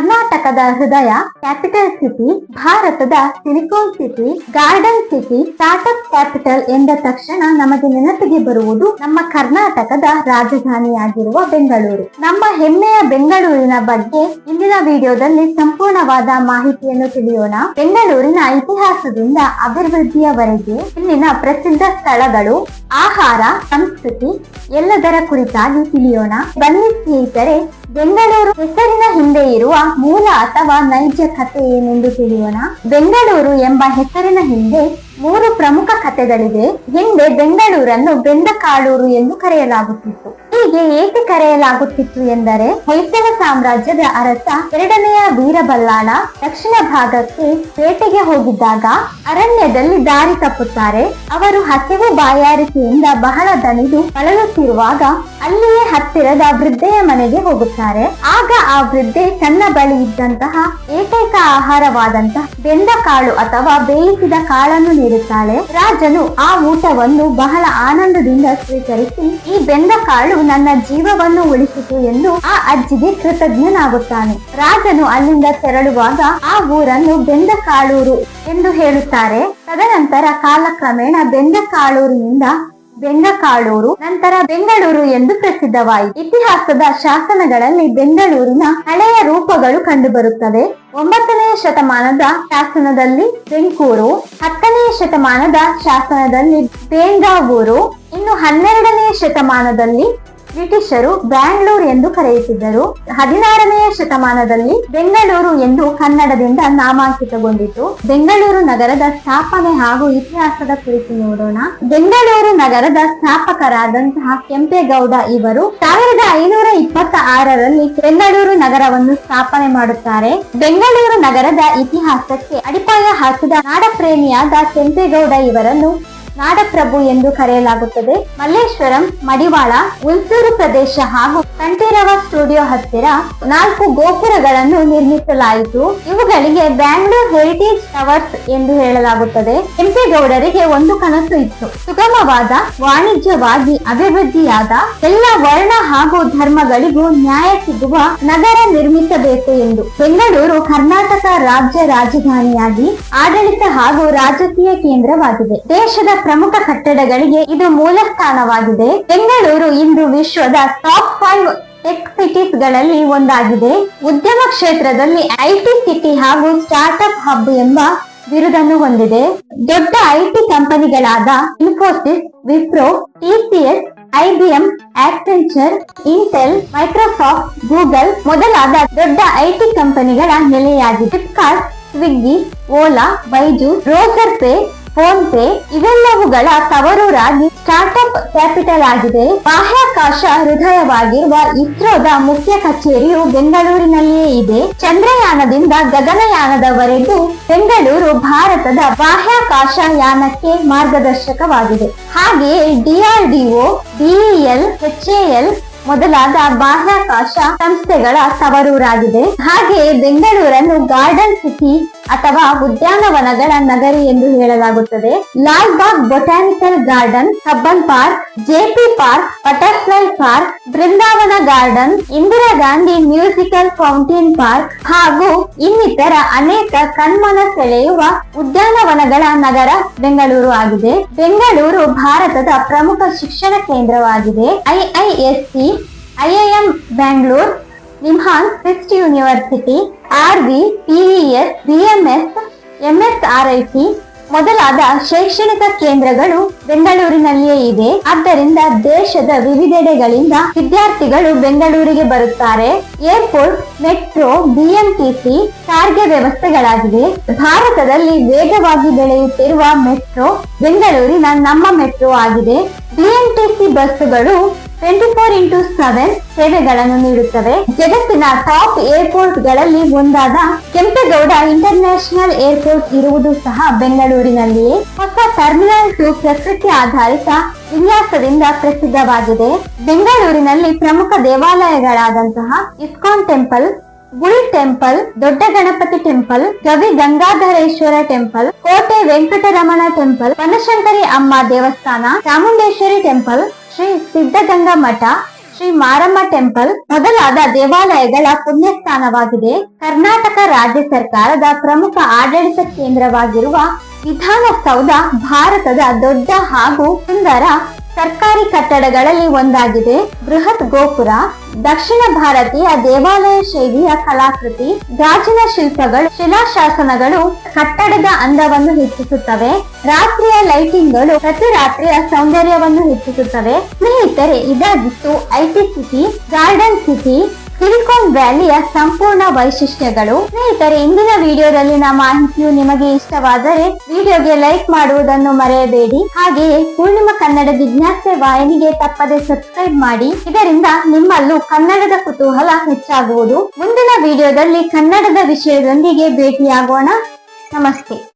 ಕರ್ನಾಟಕದ ಹೃದಯ capital city ಭಾರತದ silicon city garden city startup capital ಎಂದ ತಕ್ಷಣ ನಮಗೆ ನೆನಪಿಗೆ ಬರುವುದು ನಮ್ಮ ಕರ್ನಾಟಕದ ರಾಜಧಾನಿಯಾಗಿರುವ ಬೆಂಗಳೂರು. ನಮ್ಮ ಹೆಮ್ಮೆಯ ಬೆಂಗಳೂರಿನ ಬಗ್ಗೆ ಇಂದಿನ ವಿಡಿಯೋದಲ್ಲಿ ಸಂಪೂರ್ಣವಾದ ಮಾಹಿತಿಯನ್ನು ತಿಳಿಯೋಣ. ಬೆಂಗಳೂರಿನ ಇತಿಹಾಸದಿಂದ ಅಭಿವೃದ್ಧಿಯವರೆಗೆ ಇಲ್ಲಿನ ಪ್ರಸಿದ್ಧ ಸ್ಥಳಗಳು ಆಹಾರ, ಸಂಸ್ಕೃತಿ ಎಲ್ಲದರ ಕುರಿತಾಗಿ ತಿಳಿಯೋಣ. ಬನ್ನಿ ಸ್ನೇಹಿತರೆ, ಬೆಂಗಳೂರು ಹೆಸರಿನ ಹಿಂದೆ ಇರುವ ಮೂಲ ಅಥವಾ ನೈಜ ಕಥೆ ಏನೆಂದು ತಿಳಿಯೋಣ. ಬೆಂಗಳೂರು ಎಂಬ ಹೆಸರಿನ ಹಿಂದೆ ಮೂರು ಪ್ರಮುಖ ಕಥೆಗಳಿವೆ. ಹಿಂದೆ ಬೆಂಗಳೂರನ್ನು ಬೆಂದಕಾಳೂರು ಎಂದು ಕರೆಯಲಾಗುತ್ತಿತ್ತು. ಹೀಗೆ ಏಕೆ ಕರೆಯಲಾಗುತ್ತಿತ್ತು ಎಂದರೆ ಹೊಯ್ಸಳ ಸಾಮ್ರಾಜ್ಯದ ಅರಸ ಎರಡನೆಯ ವೀರಬಲ್ಲಾಳ ದಕ್ಷಿಣ ಭಾಗಕ್ಕೆ ಪೇಟೆಗೆ ಹೋಗಿದ್ದಾಗ ಅರಣ್ಯದಲ್ಲಿ ದಾರಿ ತಪ್ಪುತ್ತಾರೆ. ಅವರು ಹಸಿವು ಬಾಯಾರಿಕೆಯಿಂದ ಬಹಳ ದಣಿದು ಬಳಲುತ್ತಿರುವಾಗ ಅಲ್ಲಿಯೇ ಹತ್ತಿರದ ವೃದ್ಧೆಯ ಮನೆಗೆ ಹೋಗುತ್ತಾರೆ. ಆಗ ಆ ವೃದ್ಧೆ ತನ್ನ ಬಳಿ ಇದ್ದಂತಹ ಏಕೈಕ ಆಹಾರವಾದಂತಹ ಬೆಂದ ಕಾಳು ಅಥವಾ ಬೇಯಿಸಿದ ಕಾಳನ್ನು ನೀಡುತ್ತಾಳೆ. ರಾಜನು ಆ ಊಟವನ್ನು ಬಹಳ ಆನಂದದಿಂದ ಸ್ವೀಕರಿಸಿ ಈ ಬೆಂದ ಕಾಳು ನನ್ನ ಜೀವವನ್ನು ಉಳಿಸಿತು ಎಂದು ಆ ಅಜ್ಜಿಗೆ ಕೃತಜ್ಞನಾಗುತ್ತಾನೆ. ರಾಜನು ಅಲ್ಲಿಂದ ತೆರಳುವಾಗ ಆ ಊರನ್ನು ಬೆಂದಕಾಳೂರು ಎಂದು ಹೇಳುತ್ತಾರೆ. ತದನಂತರ ಕಾಲಕ್ರಮೇಣ ಬೆಂದಕಾಳೂರಿನಿಂದ ಬೆಂಗಕಾಳೂರು ನಂತರ ಬೆಂಗಳೂರು ಎಂದು ಪ್ರಸಿದ್ಧವಾಯಿತು. ಇತಿಹಾಸದ ಶಾಸನಗಳಲ್ಲಿ ಬೆಂಗಳೂರಿನ ಹಳೆಯ ರೂಪಗಳು ಕಂಡುಬರುತ್ತವೆ. ಒಂಬತ್ತನೆಯ ಶತಮಾನದ ಶಾಸನದಲ್ಲಿ ಬೆಂಕೂರು ಹತ್ತನೆಯ ಶತಮಾನದ ಶಾಸನದಲ್ಲಿ ಬೇಂಗಾವೂರು, ಇನ್ನು ಹನ್ನೆರಡನೆಯ ಶತಮಾನದಲ್ಲಿ ಬ್ರಿಟಿಷರು ಬ್ಯಾಂಗ್ಳೂರ್ ಎಂದು ಕರೆಯುತ್ತಿದ್ದರು. ಹದಿನಾರನೆಯ ಶತಮಾನದಲ್ಲಿ ಬೆಂಗಳೂರು ಎಂದು ಕನ್ನಡದಿಂದ ನಾಮಾಂಕಿತಗೊಂಡಿತು. ಬೆಂಗಳೂರು ನಗರದ ಸ್ಥಾಪನೆ ಹಾಗೂ ಇತಿಹಾಸದ ಕುರಿತು ನೋಡೋಣ. ಬೆಂಗಳೂರು ನಗರದ ಸ್ಥಾಪಕರಾದಂತಹ ಕೆಂಪೇಗೌಡ ಇವರು ಸಾವಿರದ ಐನೂರ ಇಪ್ಪತ್ತ ಆರರಲ್ಲಿ ಬೆಂಗಳೂರು ನಗರವನ್ನು ಸ್ಥಾಪನೆ ಮಾಡುತ್ತಾರೆ. ಬೆಂಗಳೂರು ನಗರದ ಇತಿಹಾಸಕ್ಕೆ ಅಡಿಪಾಯ ಹಾಕಿದ ನಾಡಪ್ರೇಮಿಯಾದ ಕೆಂಪೇಗೌಡ ಇವರನ್ನು ನಾಡಪ್ರಭು ಎಂದು ಕರೆಯಲಾಗುತ್ತದೆ. ಮಲ್ಲೇಶ್ವರಂ, ಮಡಿವಾಳ ಉಲ್ಸೂರು ಪ್ರದೇಶ ಹಾಗೂ ಕಂಠೀರವ ಸ್ಟುಡಿಯೋ ಹತ್ತಿರ ನಾಲ್ಕು ಗೋಪುರಗಳನ್ನು ನಿರ್ಮಿಸಲಾಯಿತು. ಇವುಗಳಿಗೆ ಬ್ಯಾಂಗ್ಳೂರ್ ಹೆರಿಟೇಜ್ ಟವರ್ಸ್ ಎಂದು ಹೇಳಲಾಗುತ್ತದೆ. ಕೆಂಪೇಗೌಡರಿಗೆ ಒಂದು ಕನಸು ಇತ್ತು. ಸುಗಮವಾದ, ವಾಣಿಜ್ಯವಾಗಿ ಅಭಿವೃದ್ಧಿಯಾದ ಎಲ್ಲ ವರ್ಣ ಹಾಗೂ ಧರ್ಮಗಳಿಗೂ ನ್ಯಾಯ ಸಿಗುವ ನಗರ ನಿರ್ಮಿಸಬೇಕು ಎಂದು ಬೆಂಗಳೂರು ಕರ್ನಾಟಕ ರಾಜ್ಯ ರಾಜಧಾನಿಯಾಗಿ ಆಡಳಿತ ಹಾಗೂ ರಾಜಕೀಯ ಕೇಂದ್ರವಾಗಿದೆ. ದೇಶದ ಪ್ರಮುಖ ಕಟ್ಟಡಗಳಿಗೆ ಇದು ಮೂಲ ಸ್ಥಾನವಾಗಿದೆ ಬೆಂಗಳೂರು ಇಂದು ವಿಶ್ವದ ಟಾಪ್ ಫೈವ್ ಟೆಕ್ ಸಿಟೀಸ್ಗಳಲ್ಲಿ ಒಂದಾಗಿದೆ. ಉದ್ಯಮ ಕ್ಷೇತ್ರದಲ್ಲಿ ಐಟಿ ಸಿಟಿ ಹಾಗೂ ಸ್ಟಾರ್ಟ್ಅಪ್ ಹಬ್ ಎಂಬ ಬಿರುದನ್ನು ಹೊಂದಿದೆ. ದೊಡ್ಡ IT ಕಂಪನಿಗಳಾದ Infosys, Wipro TCS IBM Accenture, Intel, Microsoft, Google ಮೊದಲಾದ ದೊಡ್ಡ ಐಟಿ ಕಂಪನಿಗಳ ನೆಲೆಯಾಗಿದೆ. ಫ್ಲಿಪ್ಕಾರ್ಟ್, ಸ್ವಿಗ್ಗಿ, ಓಲಾ, ಬೈಜು, ರೋಸರ್ ಪೇ ಫೋನ್ ಪೇ ಇವೆಲ್ಲವುಗಳ ತವರೂರಾಗಿ ಸ್ಟಾರ್ಟ್ಅಪ್ ಕ್ಯಾಪಿಟಲ್ ಆಗಿದೆ. ಬಾಹ್ಯಾಕಾಶ ಹೃದಯವಾಗಿರುವ ಇಸ್ರೋದ ಮುಖ್ಯ ಕಚೇರಿಯು ಬೆಂಗಳೂರಿನಲ್ಲಿಯೇ ಇದೆ. ಚಂದ್ರಯಾನದಿಂದ ಗಗನಯಾನದವರೆಗೂ ಬೆಂಗಳೂರು ಭಾರತದ ಬಾಹ್ಯಾಕಾಶ ಯಾನಕ್ಕೆ ಮಾರ್ಗದರ್ಶಕವಾಗಿದೆ. ಹಾಗೆಯೇ ಡಿಆರ್ಡಿಒ ಬಿಇಎಲ್ ಎಚ್ಎಎಲ್ ಮೊದಲಾದ ಬಾಹ್ಯಾಕಾಶ ಸಂಸ್ಥೆಗಳ ತವರೂರಾಗಿದೆ. ಹಾಗೆಯೇ ಬೆಂಗಳೂರನ್ನು ಗಾರ್ಡನ್ ಸಿಟಿ ಅಥವಾ ಉದ್ಯಾನವನಗಳ ನಗರಿ ಎಂದು ಹೇಳಲಾಗುತ್ತದೆ. Lal Bagh botanical garden Cubbon park JP park, butterfly park, Brindavan garden, Indira Gandhi musical fountain park ಹಾಗೂ ಇನ್ನಿತರ ಅನೇಕ ಕಣ್ಮನ ಸೆಳೆಯುವ ಉದ್ಯಾನವನಗಳ ನಗರ ಬೆಂಗಳೂರು ಆಗಿದೆ. ಬೆಂಗಳೂರು ಭಾರತದ ಪ್ರಮುಖ ಶಿಕ್ಷಣ ಕೇಂದ್ರವಾಗಿದೆ. IISc IIM Bangalore NIMHANS Christ University RV PES BMS C ಮೊದಲಾದ ಶೈಕ್ಷಣಿಕ ಕೇಂದ್ರಗಳು ಬೆಂಗಳೂರಿನಲ್ಲಿಯೇ ಇದೆ. ಆದ್ದರಿಂದ ದೇಶದ ವಿವಿಧೆಡೆಗಳಿಂದ ವಿದ್ಯಾರ್ಥಿಗಳು ಬೆಂಗಳೂರಿಗೆ ಬರುತ್ತಾರೆ. ಏರ್ಪೋರ್ಟ್, ಮೆಟ್ರೋ ಬಿಎಂಟಿಸಿ ಸಾರಿಗೆ ವ್ಯವಸ್ಥೆಗಳಾಗಿವೆ. ಭಾರತದಲ್ಲಿ ವೇಗವಾಗಿ ಬೆಳೆಯುತ್ತಿರುವ ಮೆಟ್ರೋ ಬೆಂಗಳೂರಿನ ನಮ್ಮ ಮೆಟ್ರೋ ಆಗಿದೆ. ಬಿಎಂಟಿಸಿ ಬಸ್ಸುಗಳು ಟ್ವೆಂಟಿ ಫೋರ್ ಇಂಟು ಸೆವೆನ್ ಸೇವೆಗಳನ್ನು ನೀಡುತ್ತವೆ. ಜಗತ್ತಿನ ಟಾಪ್ ಏರ್ಪೋರ್ಟ್ಗಳಲ್ಲಿ ಒಂದಾದ ಕೆಂಪೇಗೌಡ ಇಂಟರ್ನ್ಯಾಷನಲ್ ಏರ್ಪೋರ್ಟ್ ಇರುವುದು ಸಹ ಬೆಂಗಳೂರಿನಲ್ಲಿಯೇ. ಹೊಸ ಟರ್ಮಿನಲ್ ಟು ಪ್ರಕೃತಿ ಆಧಾರಿತ ವಿನ್ಯಾಸದಿಂದ ಪ್ರಸಿದ್ಧವಾಗಿದೆ. ಬೆಂಗಳೂರಿನಲ್ಲಿ ಪ್ರಮುಖ ದೇವಾಲಯಗಳಾದಂತಹ ಇಸ್ಕಾನ್ ಟೆಂಪಲ್ ಗುಳಿ ಟೆಂಪಲ್, ದೊಡ್ಡ ಗಣಪತಿ ಟೆಂಪಲ್, ಕವಿ ಗಂಗಾಧರೇಶ್ವರ ಟೆಂಪಲ್, ಕೋಟೆ ವೆಂಕಟರಮಣ ಟೆಂಪಲ್, ಬನಶಂಕರಿ ಅಮ್ಮ ದೇವಸ್ಥಾನ, ಚಾಮುಂಡೇಶ್ವರಿ ಟೆಂಪಲ್ ಶ್ರೀ ಸಿದ್ಧಗಂಗಾ ಮಠ, ಶ್ರೀ ಮಾರಮ್ಮ ಟೆಂಪಲ್ ಮೊದಲಾದ ದೇವಾಲಯಗಳ ಪುಣ್ಯಸ್ಥಾನವಾಗಿದೆ. ಕರ್ನಾಟಕ ರಾಜ್ಯ ಸರ್ಕಾರದ ಪ್ರಮುಖ ಆಡಳಿತ ಕೇಂದ್ರವಾಗಿರುವ ವಿಧಾನಸೌಧ ಭಾರತದ ದೊಡ್ಡ ಹಾಗೂ ಸುಂದರ ಸರ್ಕಾರಿ ಕಟ್ಟಡಗಳಲ್ಲಿ ಒಂದಾಗಿದೆ. ಬೃಹತ್ ಗೋಪುರ, ದಕ್ಷಿಣ ಭಾರತೀಯ ದೇವಾಲಯ ಶೈಲಿಯ ಕಲಾಕೃತಿ, ಗಾಜಿನ ಶಿಲ್ಪಗಳು, ಶಿಲಾಶಾಸನಗಳು ಕಟ್ಟಡದ ಅಂದವನ್ನು ಹೆಚ್ಚಿಸುತ್ತವೆ. ರಾತ್ರಿಯ ಲೈಟಿಂಗ್ಗಳು ಪ್ರತಿ ರಾತ್ರಿಯ ಸೌಂದರ್ಯವನ್ನು ಹೆಚ್ಚಿಸುತ್ತವೆ. ಸ್ನೇಹಿತರೆ, ಇದಾಗಿತ್ತು IT city, garden city. Silicon ವ್ಯಾಲಿಯ ಸಂಪೂರ್ಣ ವೈಶಿಷ್ಟ್ಯಗಳು. ಸ್ನೇಹಿತರೆ, ಇಂದಿನ ವಿಡಿಯೋದಲ್ಲಿನ ಮಾಹಿತಿಯು ನಿಮಗೆ ಇಷ್ಟವಾದರೆ ವಿಡಿಯೋಗೆ ಲೈಕ್ ಮಾಡುವುದನ್ನು ಮರೆಯಬೇಡಿ. ಹಾಗೆಯೇ ಪೂರ್ಣಿಮಾ ಕನ್ನಡ ಜಿಜ್ಞಾಸೆ ವಾಹಿನಿಗೆ ತಪ್ಪದೆ ಸಬ್ಸ್ಕ್ರೈಬ್ ಮಾಡಿ. ಇದರಿಂದ ನಿಮ್ಮಲ್ಲೂ ಕನ್ನಡದ ಕುತೂಹಲ ಹೆಚ್ಚಾಗುವುದು. ಮುಂದಿನ ವಿಡಿಯೋದಲ್ಲಿ ಕನ್ನಡದ ವಿಷಯದೊಂದಿಗೆ ಭೇಟಿಯಾಗೋಣ. ನಮಸ್ತೆ.